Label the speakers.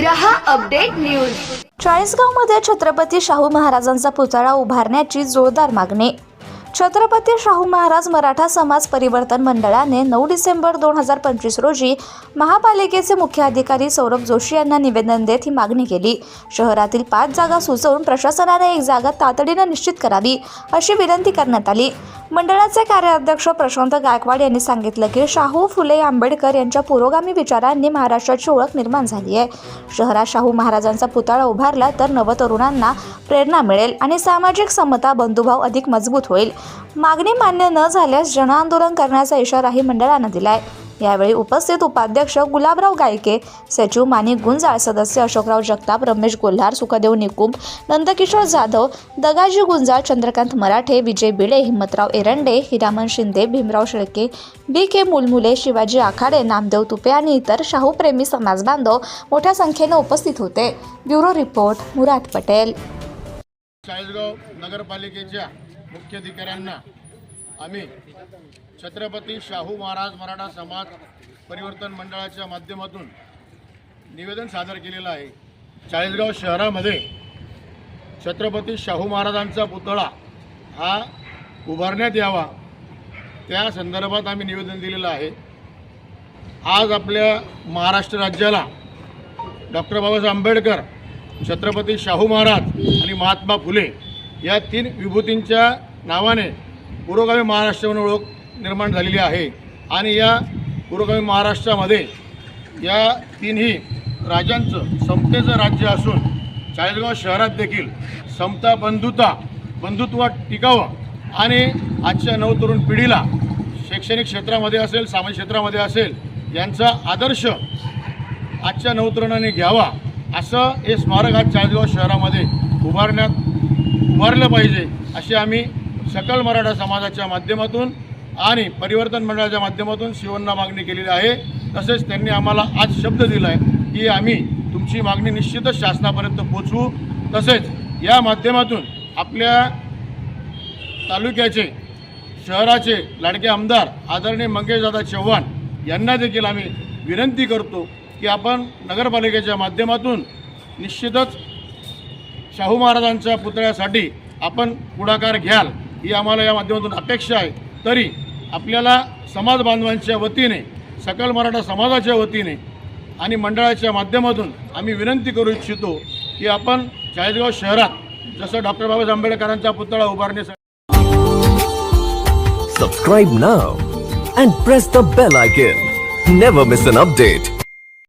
Speaker 1: रहा update news.
Speaker 2: चाळीसगावमध्ये छत्रपती शाहू महाराजांचा पुतळा उभारण्याची जोरदार मागणी. छत्रपती शाहू महाराज मराठा समाज परिवर्तन मंडळाने नऊ डिसेंबर दोन हजार पंचवीस रोजी महापालिकेचे मुख्य अधिकारी सौरभ जोशी यांना निवेदन देत ही मागणी केली. शहरातील पाच जागा सुचवून प्रशासनाने एक जागा तातडीनं निश्चित करावी अशी विनंती करण्यात आली. मंडळाचे कार्याध्यक्ष प्रशांत गायकवाड यांनी सांगितलं की शाहू फुले आंबेडकर यांच्या पुरोगामी विचारांनी महाराष्ट्राची ओळख निर्माण झाली आहे. शहरात शाहू महाराजांचा पुतळा उभारला तर नवतरुणांना प्रेरणा मिळेल आणि सामाजिक समता बंधुभाव अधिक मजबूत होईल. मागणी मान्य न झाल्यास जनआंदोलन करण्याचा इशाराही मंडळानं दिला आहे यावेळी उपस्थित उपाध्यक्ष गुलाबराव गायके सचिव माणिक गुंजाळ सदस्य अशोकराव जगताप रमेश गोल्हार सुखदेव निकुंब नंदकिशोर जाधव दगाजी गुंजाळ चंद्रकांत मराठे विजय बिळे हिम्मतराव एरंडे हिरामन शिंदे भीमराव शेळके बी के मुलमुले शिवाजी आखाडे नामदेव तुपे आणि इतर शाहूप्रेमी समाजबांधव मोठ्या संख्येनं उपस्थित होते. Bureau report Murad Patel.
Speaker 3: Chalisgaon नगरपालिकेच्या मुख्याधिकाऱ्यांना आम्ही छत्रपती शाहू महाराज मराठा समाज परिवर्तन मंडळाच्या माध्यमातून निवेदन सादर केलेलं आहे. चाळीसगाव शहरामध्ये छत्रपती शाहू महाराजांचा पुतळा हा उभारण्यात यावा. त्या संदर्भात आम्ही निवेदन दिलेलं आहे. आज आपल्या महाराष्ट्र राज्याला डॉक्टर बाबासाहेब आंबेडकर छत्रपती शाहू महाराज आणि महात्मा फुले या तीन विभूतींच्या नावाने पुरोगामी महाराष्ट्र म्हणून ओळख निर्माण झालेली आहे. आणि या पुरोगामी महाराष्ट्रामध्ये या तिन्ही राजांचं समतेचं राज्य असून चाळीसगाव शहरात देखील समता बंधुता बंधुत्व टिकावं आणि आजच्या नवतरुण पिढीला शैक्षणिक क्षेत्रामध्ये असेल सामाजिक क्षेत्रामध्ये असेल यांचा आदर्श आजच्या नवतरुणाने घ्यावा असं हे स्मारक आज चाळीसगाव शहरामध्ये उभारण्यात उभारलं पाहिजे अशी आम्ही सकल मराठा समाजाच्या माध्यमातून आणि परिवर्तन मंडळाच्या माध्यमातून शिवांना मागणी केलेली आहे. तसेच त्यांनी आम्हाला आज शब्द दिला आहे की आम्ही तुमची मागणी निश्चितच शासनापर्यंत पोचवू तसेच या माध्यमातून आपल्या तालुक्याचे शहराचे लाडके आमदार आदरणीय मंगेशदादा चव्हाण यांना देखील आम्ही विनंती करतो की आपण नगरपालिकेच्या माध्यमातून निश्चितच शाहू महाराजांच्या पुतळ्यासाठी आपण पुढाकार घ्याल. ही आम्हाला या माध्यमातून अपेक्षा आहे. तरी आपल्याला समाज बांधवांच्या वतीने सकल मराठा समाजाच्या वतीने आणि मंडळाच्या माध्यमातून आम्ही विनंती करू इच्छितो की आपण चाळीसगाव शहरात जसं डॉक्टर बाबासाहेब आंबेडकरांचा पुतळा उभारण्यासाठी
Speaker 4: subscribe now and press the bell icon never miss an update